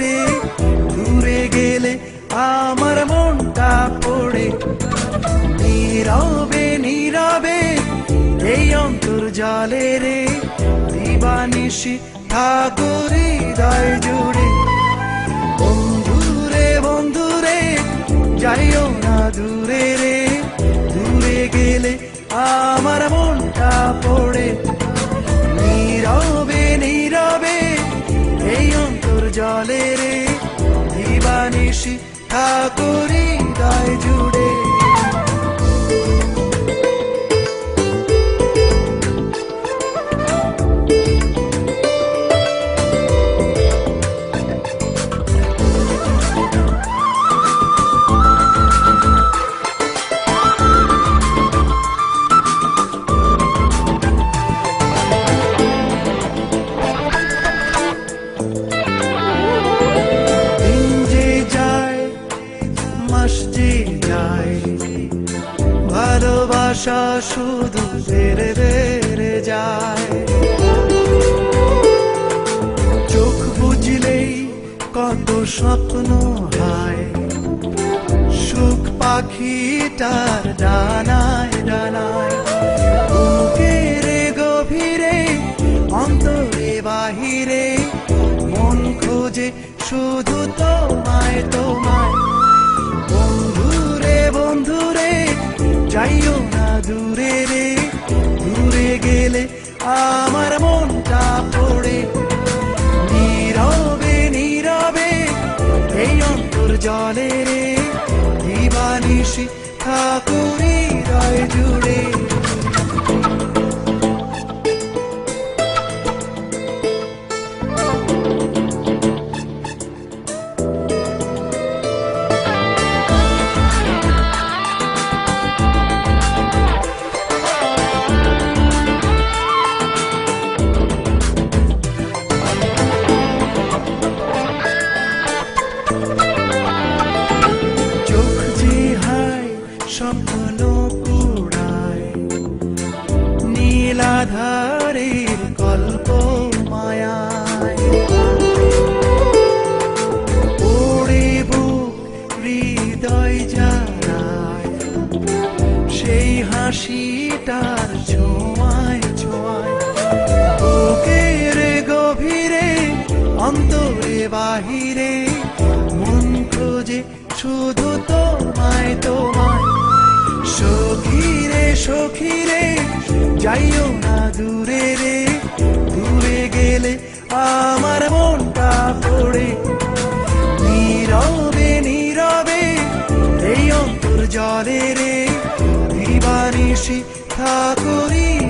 রে দূরে গেলে আমার মনটা পড়ে। নীরবে নীরবে, এই অন্তর জলে রে, দিবানিশি ঠাকুর হৃদয় জুড়ে। বন্ধুরে বন্ধুরে, যাইও না দূরে রে, দূরে গেলে আমার মনটা পড়ে। জলে রে দিবানিশি ঠাকুরি দায় জুড়ে। ভালোবাসা শুধু বেড়ে বেড়ে যায়। চোখ বুঝলেই কত স্বপ্ন হয়। সুখ পাখিটার ডানায় ডানায়। বুকের গভীরে, অন্তরে বাহিরে। মন খোঁজে শুধু তোমায় তোমায়। বন্ধুরে বন্ধুরে, যাইও না দূরে রে দূরে গেলে আমার মনটা পড়ে। নীরবে নীরবে এই অন্তর জলে রে নীলাধারের গল্প মায়ায়। ওড়ে বুক হৃদয় জানায়, সেই হাসিটার ছোঁয়ায় ছোঁয়ায়। বুকের গভীরে, অন্তরে বাহিরে, মন খোঁজে শুধু তোমায় তোমায়। সখীরে সখীরে যাইও না দূরে রে, দূরে গেলে আমার মনটা পড়ে নীরবে নীরবে, এই অন্তর জলে রে, দিবানিশি ঠাকুরি